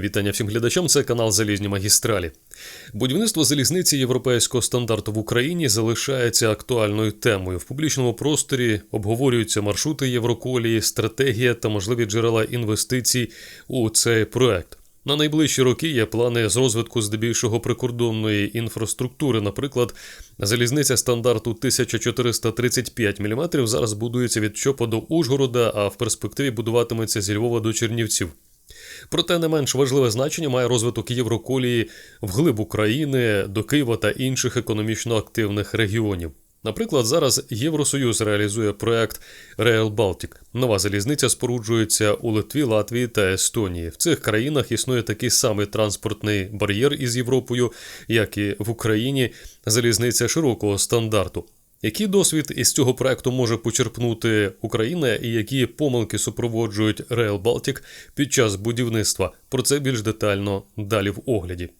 Вітання всім глядачам. Це канал Залізні магістралі. Будівництво залізниці європейського стандарту в Україні залишається актуальною темою. В публічному просторі обговорюються маршрути Євроколії, стратегія та можливі джерела інвестицій у цей проект. На найближчі роки є плани з розвитку здебільшого прикордонної інфраструктури. Наприклад, залізниця стандарту 1435 мм зараз будується від Чопа до Ужгорода, а в перспективі будуватиметься зі Львова до Чернівців. Проте не менш важливе значення має розвиток Євроколії вглиб України до Києва та інших економічно активних регіонів. Наприклад, зараз Євросоюз реалізує проект Rail Baltic. Нова залізниця споруджується у Литві, Латвії та Естонії. В цих країнах існує такий самий транспортний бар'єр із Європою, як і в Україні залізниця широкого стандарту. Який досвід із цього проекту може почерпнути Україна і які помилки супроводжують Rail Baltic під час будівництва? Про це більш детально далі в огляді.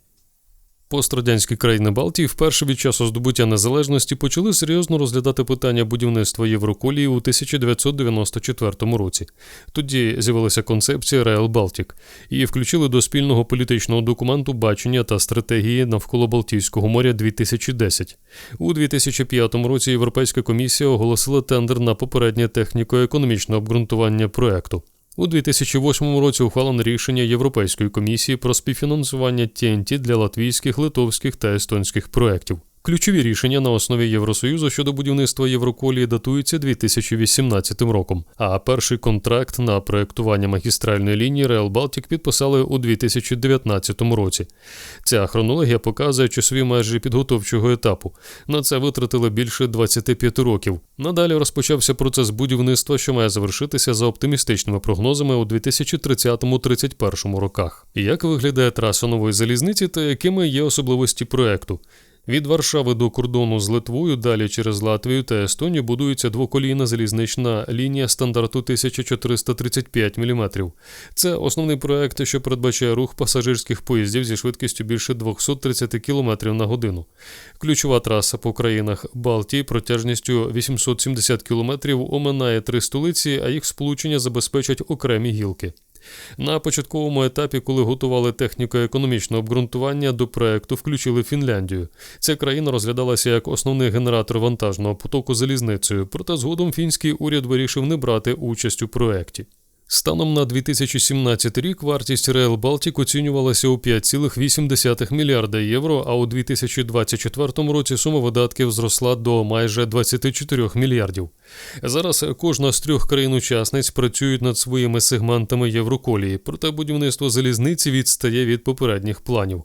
Пострадянські країни Балтії вперше від часу здобуття незалежності почали серйозно розглядати питання будівництва Євроколії у 1994 році. Тоді з'явилася концепція Rail Baltic. Її включили до спільного політичного документу бачення та стратегії навколо Балтійського моря 2010. У 2005 році Європейська комісія оголосила тендер на попереднє техніко-економічне обґрунтування проекту. У 2008 році ухвалено рішення Європейської комісії про співфінансування TNT для латвійських, литовських та естонських проєктів. Ключові рішення на основі Євросоюзу щодо будівництва Євроколії датуються 2018 роком. А перший контракт на проєктування магістральної лінії Rail Baltic підписали у 2019 році. Ця хронологія показує часові межі підготовчого етапу. На це витратили більше 25 років. Надалі розпочався процес будівництва, що має завершитися за оптимістичними прогнозами у 2030-31 роках. Як виглядає траса нової залізниці та якими є особливості проекту? Від Варшави до кордону з Литвою, далі через Латвію та Естонію будується двоколійна залізнична лінія стандарту 1435 мм. Це основний проект, що передбачає рух пасажирських поїздів зі швидкістю більше 230 км на годину. Ключова траса по країнах Балтії протяжністю 870 км оминає три столиці, а їх сполучення забезпечать окремі гілки. На початковому етапі, коли готували техніко-економічне обґрунтування до проекту, включили Фінляндію. Ця країна розглядалася як основний генератор вантажного потоку залізницею, проте згодом фінський уряд вирішив не брати участь у проекті. Станом на 2017 рік вартість Rail Baltic оцінювалася у 5,8 мільярда євро, а у 2024 році сума видатків зросла до майже 24 мільярдів. Зараз кожна з трьох країн-учасниць працюють над своїми сегментами Євроколії, проте будівництво залізниці відстає від попередніх планів.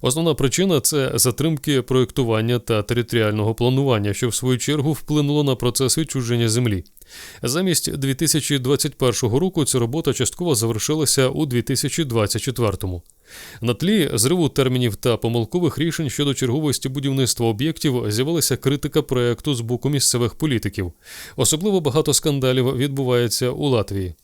Основна причина це затримки проєктування та територіального планування, що в свою чергу вплинуло на процес відчуження землі. Замість 2021 року ця робота частково завершилася у 2024. На тлі зриву термінів та помилкових рішень щодо черговості будівництва об'єктів з'явилася критика проекту з боку місцевих політиків. Особливо багато скандалів відбувається у Латвії.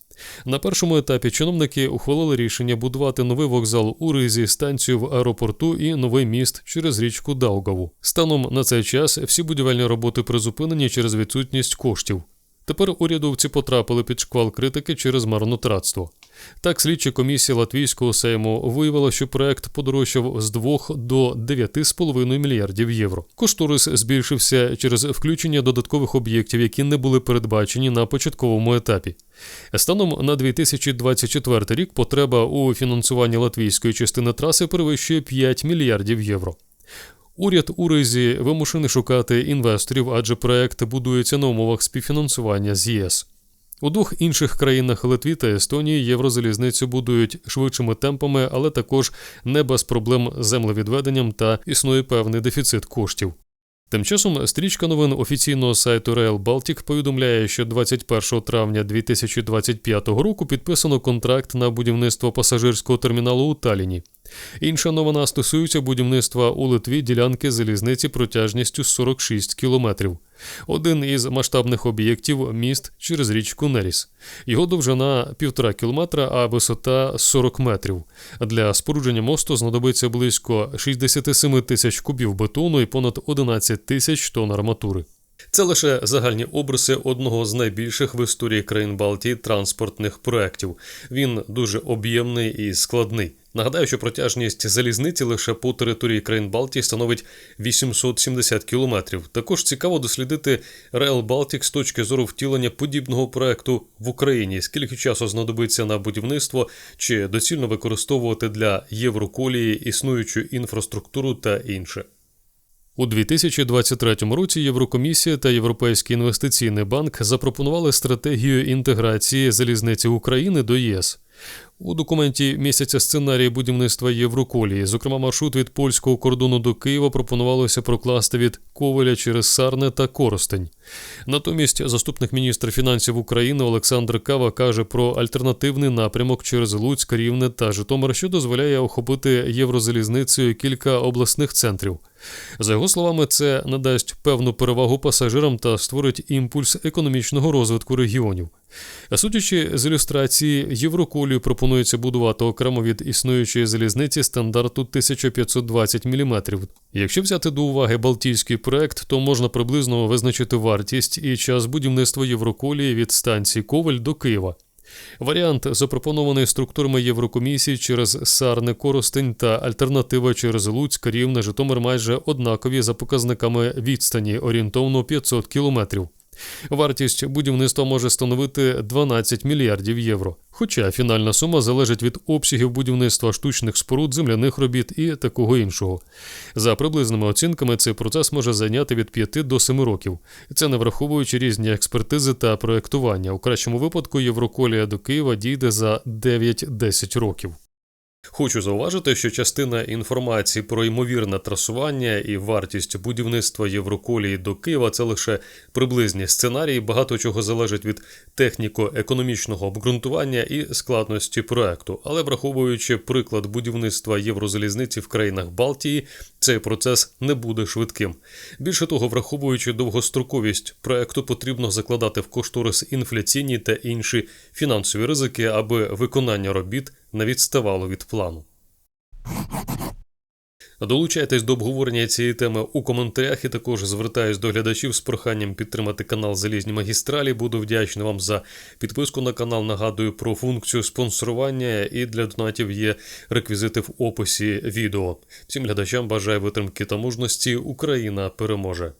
На першому етапі чиновники ухвалили рішення будувати новий вокзал у Ризі, станцію в аеропорту і новий міст через річку Даугаву. Станом на цей час всі будівельні роботи призупинені через відсутність коштів. Тепер урядовці потрапили під шквал критики через марнотратство. Так, слідча комісія Латвійського сейму виявила, що проект подорожчав з 2 до 9,5 мільярдів євро. Кошторис збільшився через включення додаткових об'єктів, які не були передбачені на початковому етапі. Станом на 2024 рік потреба у фінансуванні латвійської частини траси перевищує 5 мільярдів євро. Уряд у Ризі вимушений шукати інвесторів, адже проект будується на умовах співфінансування з ЄС. У двох інших країнах Литві та Естонії єврозалізницю будують швидшими темпами, але також не без проблем з землевідведенням та існує певний дефіцит коштів. Тим часом стрічка новин офіційного сайту Rail Baltic повідомляє, що 21 травня 2025 року підписано контракт на будівництво пасажирського терміналу у Таліні. Інша новина стосується будівництва у Литві ділянки залізниці протяжністю 46 кілометрів. Один із масштабних об'єктів міст через річку Неріс. Його довжина півтора кілометра, а висота 40 метрів. Для спорудження мосту знадобиться близько 67 тисяч кубів бетону і понад 11 тисяч тонн арматури. Це лише загальні обриси одного з найбільших в історії країн Балтії транспортних проєктів. Він дуже об'ємний і складний. Нагадаю, що протяжність залізниці лише по території країн Балтії становить 870 кілометрів. Також цікаво дослідити Rail Baltic з точки зору втілення подібного проекту в Україні. Скільки часу знадобиться на будівництво, чи доцільно використовувати для Євроколії існуючу інфраструктуру та інше. У 2023 році Єврокомісія та Європейський інвестиційний банк запропонували стратегію інтеграції залізниці України до ЄС. У документі місяця сценарії будівництва Євроколії, зокрема, маршрут від польського кордону до Києва пропонувалося прокласти від Ковеля через Сарне та Коростень. Натомість заступник міністра фінансів України Олександр Кава каже про альтернативний напрямок через Луцьк, Рівне та Житомир, що дозволяє охопити єврозалізницею кілька обласних центрів. За його словами, це надасть певну перевагу пасажирам та створить імпульс економічного розвитку регіонів. Судячи з ілюстрації, Євроколію пропонується будувати окремо від існуючої залізниці стандарту 1520 мм. Якщо взяти до уваги Балтійський проект, то можна приблизно визначити вартість і час будівництва Євроколії від станції Коваль до Києва. Варіант, запропонований структурами Єврокомісії через Сарне, Коростень та альтернатива через Луцьк, Рівне, Житомир майже однакові за показниками відстані орієнтовно 500 кілометрів. Вартість будівництва може становити 12 мільярдів євро. Хоча фінальна сума залежить від обсягів будівництва штучних споруд, земляних робіт і такого іншого. За приблизними оцінками, цей процес може зайняти від 5 до 7 років. Це не враховуючи різні експертизи та проєктування. У кращому випадку Євроколія до Києва дійде за 9-10 років. Хочу зауважити, що частина інформації про ймовірне трасування і вартість будівництва Євроколії до Києва це лише приблизні сценарії. Багато чого залежить від техніко-економічного обґрунтування і складності проекту. Але враховуючи приклад будівництва єврозалізниці в країнах Балтії, цей процес не буде швидким. Більше того, враховуючи довгостроковість проекту, потрібно закладати в кошторис інфляційні та інші фінансові ризики, аби виконання робіт не відставало від плану. Долучайтесь до обговорення цієї теми у коментарях і також звертаюсь до глядачів з проханням підтримати канал Залізні магістралі. Буду вдячний вам за підписку на канал. Нагадую про функцію спонсорування і для донатів є реквізити в описі відео. Всім глядачам бажаю витримки та мужності. Україна переможе.